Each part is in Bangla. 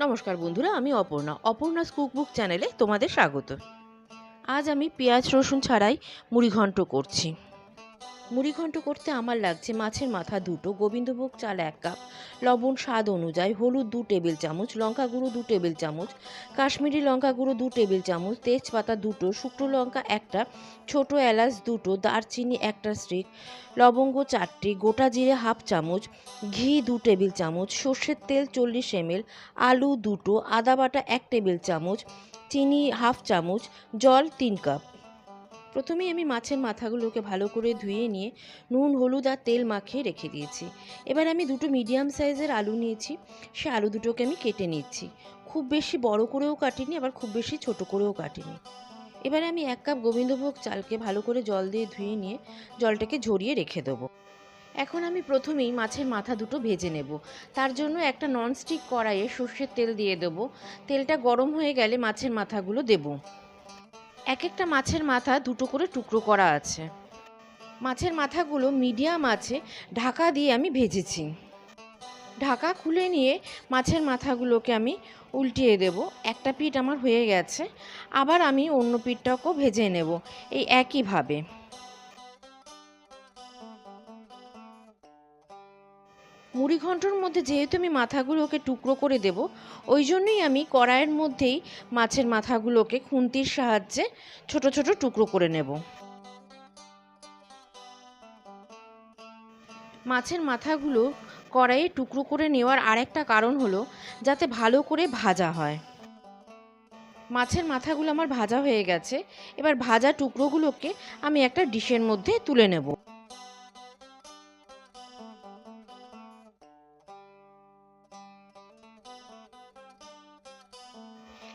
নমস্কার বন্ধুরা, আমি অপর্ণা। অপর্ণাস কুকবুক চ্যানেলে তোমাদের স্বাগত। আজ আমি পেঁয়াজ, রসুন ছাড়াই মুড়িঘণ্ট করছি। মুড়িঘণ্ট করতে আমার লাগছে মাছের মাথা দুটো। গোবিন্দভোগ চাল এক কাপ লবণ স্বাদ অনুযায়ী হলুদ দু টেবিল চামচ, লঙ্কা গুঁড়ো দু টেবিল চামচ, কাশ্মীরি লঙ্কা গুঁড়ো দু টেবিল চামচ, তেজপাতা দুটো, শুকনো লঙ্কা একটা, ছোট এলাচ দুটো, দারচিনি একটা স্টিক, লবঙ্গ চারটি, গোটা জিরে হাফ চামচ, ঘি দু টেবিল চামচ, সর্ষের তেল চল্লিশ এমএল, আলু দুটো, আদা বাটা এক টেবিল চামচ, চিনি হাফ চামচ, জল তিন কাপ। প্রথমেই আমি মাছের মাথাগুলোকে ভালো করে ধুয়ে নিয়ে নুন, হলুদ আর তেল মাখিয়ে রেখে দিয়েছি। এবার আমি দুটো মিডিয়াম সাইজের আলু নিয়েছি। সে আলু দুটোকে আমি কেটে নিচ্ছি। খুব বেশি বড় করেও কাটিনি, আবার খুব বেশি ছোট করেও কাটিনি। এবার আমি এক কাপ গোবিন্দভোগ চালকে ভালো করে জল দিয়ে ধুয়ে নিয়ে জলটাকে ঝরিয়ে রেখে দেবো। এখন আমি প্রথমেই মাছের মাথা দুটো ভেজে নেব। তার জন্য একটা ননস্টিক কড়াইয়ে সর্ষের তেল দিয়ে দেবো। তেলটা গরম হয়ে গেলে মাছের মাথাগুলো দেব। এক একটা মাছের মাথা দুটো করে টুকরো করা আছে। মাছের মাথাগুলো মিডিয়াম আছে, ঢাকা দিয়ে আমি ভেজেছি। ঢাকা খুলে নিয়ে মাছের মাথাগুলোকে আমি উল্টিয়ে দেব। একটা পিঠ আমার হয়ে গেছে, আবার আমি অন্য পিঠটাকেও ভেজে নেব, এই একইভাবে। মুড়ি ঘন্টর মধ্যে যেহেতু আমি মাথাগুলোকে টুকরো করে দেব, ওই জন্যই আমি কড়াইয়ের মধ্যেই মাছের মাথাগুলোকে খুন্তির সাহায্যে ছোট ছোট টুকরো করে নেব। মাছের মাথাগুলো কড়াইয়ে টুকরো করে নেওয়ার আরেকটা কারণ হলো যাতে ভালো করে ভাজা হয়। মাছের মাথাগুলো আমার ভাজা হয়ে গেছে, এবার ভাজা টুকরোগুলোকে আমি একটা ডিশের মধ্যে তুলে নেব।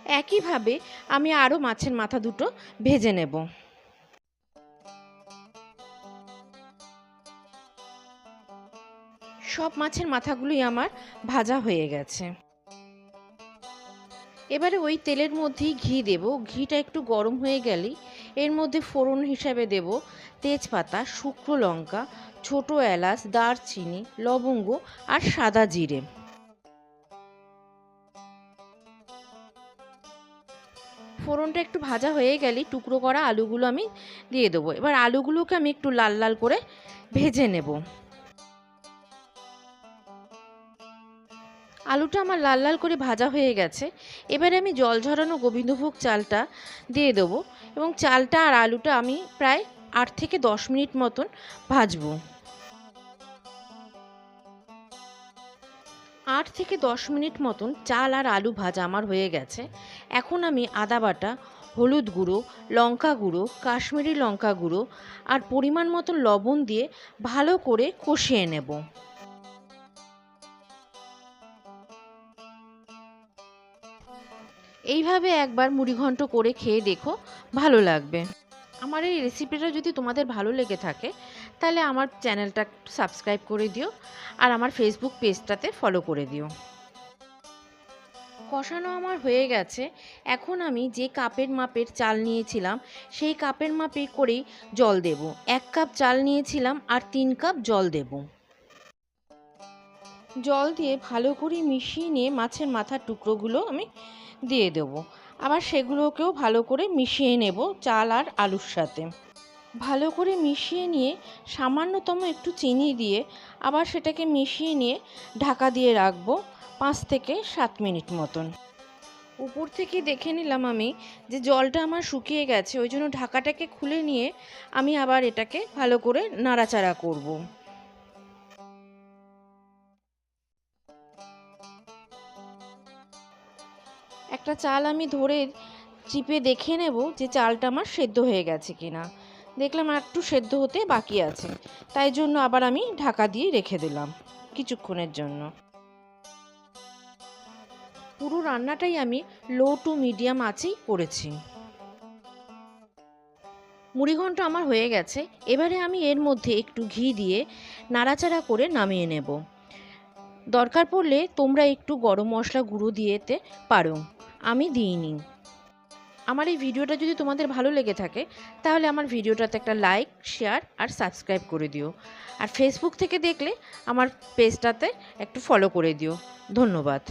একইভাবে আমি আরও মাছের মাথা দুটো ভেজে নেব। সব মাছের মাথাগুলোই আমার ভাজা হয়ে গেছে। এবারে ওই তেলের মধ্যেই ঘি দেব। ঘিটা একটু গরম হয়ে গেলেই এর মধ্যে ফোড়ন হিসাবে দেব তেজপাতা, শুকনো লঙ্কা, ছোট এলাচ, দারচিনি, লবঙ্গ আর সাদা জিরে। ফোড়নটা একটু ভাজা হয়ে গেলে টুকরো করা আলুগুলো আমি দিয়ে দেবো। এবার আলুগুলোকে আমি একটু লাল লাল করে ভেজে নেব। আলুটা আমার লাল লাল করে ভাজা হয়ে গেছে। এবারে আমি জল ঝরানো গোবিন্দভোগ চালটা দিয়ে দেবো এবং চালটা আর আলুটা আমি প্রায় আট থেকে দশ মিনিট মতন ভাজবো। আট থেকে দশ মিনিট মতন চাল আর আলু ভাজা আমার হয়ে গেছে। এখন আমি আদা বাটা, হলুদ গুঁড়ো, লঙ্কা গুঁড়ো, কাশ্মীরি লঙ্কা গুঁড়ো আর পরিমাণ মতন লবণ দিয়ে ভালো করে কষিয়ে নেব। এইভাবে একবার মুড়িঘণ্ট করে খেয়ে দেখো, ভালো লাগবে। আমার এই রেসিপিটা যদি তোমাদের ভালো লেগে থাকে, তাহলে আমার চ্যানেলটা সাবস্ক্রাইব করে দিও আর আমার ফেসবুক পেজটাতে ফলো করে দিও। কষানো আমার হয়ে গেছে। এখন আমি যে কাপের মাপের চাল নিয়েছিলাম, সেই কাপের মাপে করেই জল দেব। এক কাপ চাল নিয়েছিলাম আর তিন কাপ জল দেব। জল দিয়ে ভালো করে মিশিয়ে নিয়ে মাছের মাথার টুকরোগুলো আমি দিয়ে দেবো। আবার সেগুলোকেও ভালো করে মিশিয়ে নেব চাল আর আলুর সাথে। ভালো করে মিশিয়ে নিয়ে সামান্যতম একটু চিনি দিয়ে আবার সেটাকে মিশিয়ে নিয়ে ঢাকা দিয়ে রাখব। পাঁচ থেকে সাত মিনিট মতন। উপর থেকে দেখে নিলাম আমি যে জলটা আমার শুকিয়ে গেছে, ওই জন্য ঢাকাটাকে খুলে নিয়ে আমি আবার এটাকে ভালো করে নাড়াচাড়া করব। একটা চাল আমি ধরে চিপে দেখে নেব যে চালটা আমার সেদ্ধ হয়ে গেছে কিনা। দেখলাম আর একটু সেদ্ধ হতে বাকি আছে, তাই জন্য আবার আমি ঢাকা দিয়ে রেখে দিলাম কিছুক্ষণের জন্য। পুরো রান্নাটাই আমি লো টু মিডিয়াম আঁচেই করেছি। মুড়িঘণ্ট আমার হয়ে গেছে, এবারে আমি এর মধ্যে একটু ঘি দিয়ে নাড়াচাড়া করে নামিয়ে নেব। দরকার পড়লে তোমরা একটু গরম মশলা গুঁড়ো দিয়েতে পারো, আমি দিইনি। আমার এই ভিডিওটা যদি তোমাদের ভালো লেগে থাকে, তাহলে আমার ভিডিওটাতে একটা লাইক শেয়ার আর সাবস্ক্রাইব করে দিও। আর ফেসবুক থেকে দেখলে আমার পেজটাতে একটু ফলো করে দিও। ধন্যবাদ।